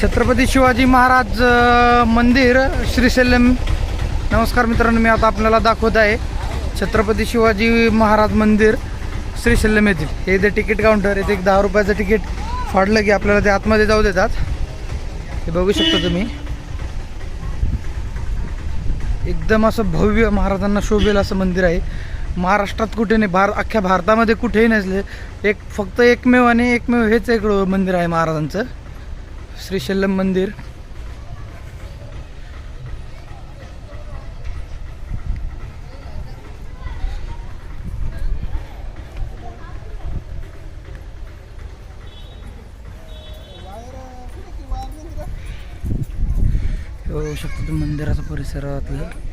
छत्रपती शिवाजी महाराज मंदिर श्रीशैल्यम. नमस्कार मित्रांनो मी आता आपल्याला दाखवत आहे छत्रपती शिवाजी महाराज मंदिर श्रीशैल्यम येथील. हे इथे तिकीट काउंटर येथे एक दहा रुपयाचं तिकीट फाडलं की आपल्याला ते आतमध्ये जाऊ देतात. हे बघू शकता तुम्ही. एकदम असं भव्य महाराजांना शोभेल असं मंदिर आहे. महाराष्ट्रात कुठे नाही भार अख्ख्या भारतामध्ये कुठेही नसले. एक फक्त एकमेव आणि एकमेव हेच एक मंदिर आहे महाराजांचं. श्रीशैल्यम मंदिर. शकतो मंदिराचा परिसरातलं.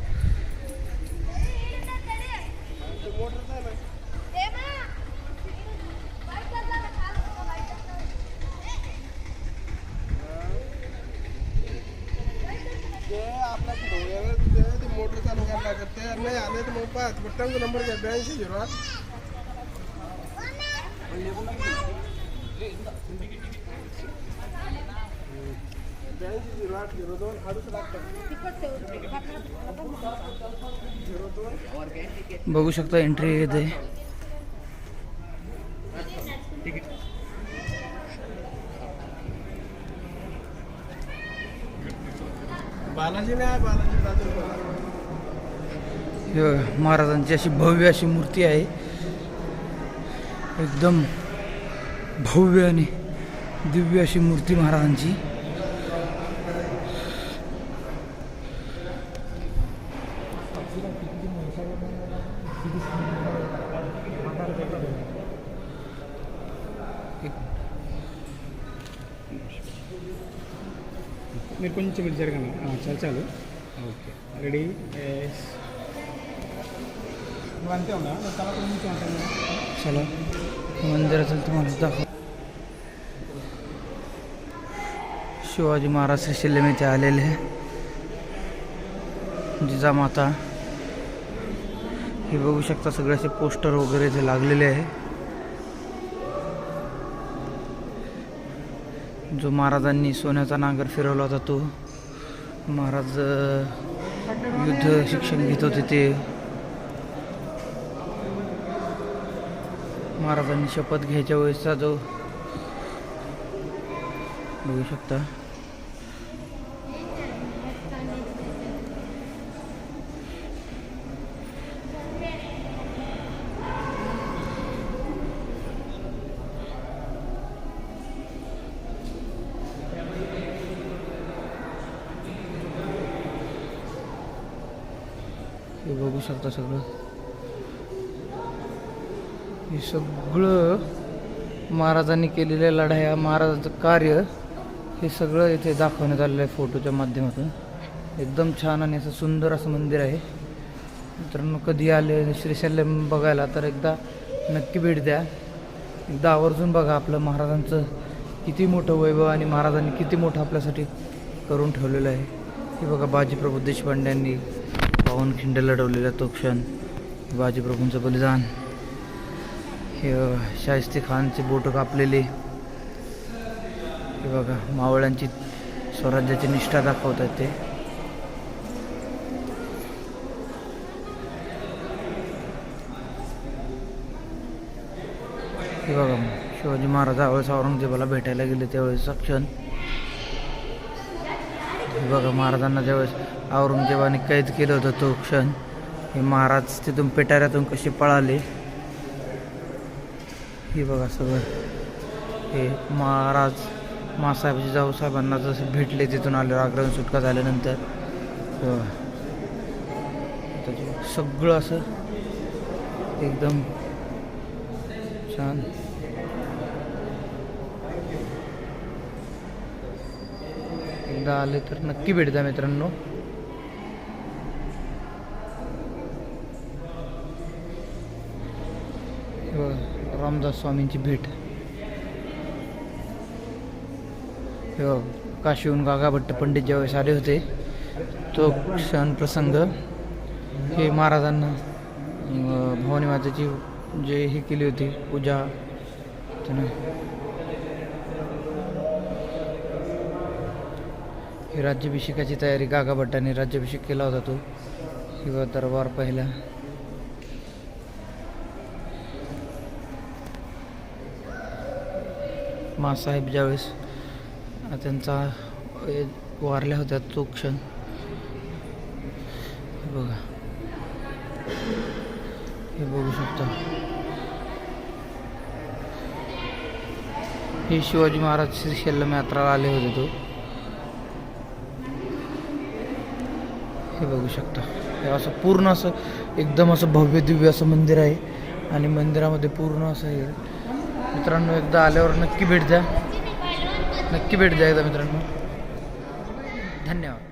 मग पाच बट्टांचा नंबर घ्या ब्याऐंशी झिरो आठ. ब्याऐंशी झिरो आठ झिरो दोन अडूच झिरो दोन. बघू शकता एंट्री येते. बालाजी नाही बालाजी महाराजांची अशी भव्य अशी मूर्ती आहे एकदम भव्य आणि दिव्य अशी मूर्ती महाराजांची మీరు కొంచెం ఇటు జరగండి ఆ, చాలు చాలు ఓకే రెడీ चला मंदिराचं तुम्हाला दाखव. शिवाजी महाराज श्रीशैल्यम येथे आलेले आहे जिजामाता हे बघू शकता सगळे असे पोस्टर वगैरे इथे लागलेले आहे. जो महाराजांनी सोन्याचा नांगर फिरवला होता तो. महाराज युद्ध शिक्षण घेत होते ते. महाराजांनी शपथ घ्यायच्या वेळेसचा जो बघू शकता. हे बघू शकता सगळं. हे सगळं महाराजांनी केलेल्या लढाया महाराजांचं कार्य हे सगळं इथे दाखवण्यात आलेलं आहे फोटोच्या माध्यमातून. एकदम छान आणि असं सुंदर असं मंदिर आहे. मित्रांनो कधी आले श्रीशैल्यम बघायला तर एकदा नक्की भेट द्या. एकदा आवर्जून बघा आपलं महाराजांचं किती मोठं वैभव आणि महाराजांनी किती मोठं आपल्यासाठी करून ठेवलेलं आहे. हे बघा बाजीप्रभू देशपांड्यांनी पावनखिंड लढवलेला तो क्षण. बाजीप्रभूंचं बलिदान. हे बघा, शाहिस्ते खानचे बोटं कापलेले. हे बघा मावळ्यांची स्वराज्याची निष्ठा दाखवतात ते. हे बघा शिवाजी महाराज औरंगजेबाला भेटायला गेले त्यावेळेस क्षण हे बघा महाराजांना ज्यावेळेस औरंगजेबाने कैद केलं होतं तो क्षण हे महाराज तिथून पेटाऱ्यातून कसे पळाले. हे बघा सगळं. हे महाराज मासाहेब जाऊसाहेबांना जसं जसे भेटले तिथून आले आग्रहून सुटका झाल्यानंतर. सगळं असं एकदम छान. एकदा आले तर नक्की भेट द्या मित्रांनो हे बघा, रामदास स्वामींची भेट. हो, काशीहून गागाभट्ट पंडित ज्यावेळेस आले होते तो क्षण प्रसंग हे महाराजांना भवानी मातेची जे हे केली होती पूजा त्यानं ही राज्याभिषेकाची तयारी गागाभट्टाने राज्याभिषेक केला होता तो. किंवा दरबार पहिला. मासाहेब ज्यावेळेस त्यांचा वारल्या होत्या तो क्षण. हे बघा. हे बघू शकता. हे शिवाजी महाराज श्रीशैल्यम यात्राला आले होते तो. हे बघू शकता. हे असं पूर्ण असं एकदम असं भव्य दिव्य असं मंदिर आहे. आणि मंदिरामध्ये पूर्ण असं हे मित्रांनो एकदा आल्यावर नक्की भेट द्या. नक्की भेट द्या एकदा मित्रांनो. धन्यवाद.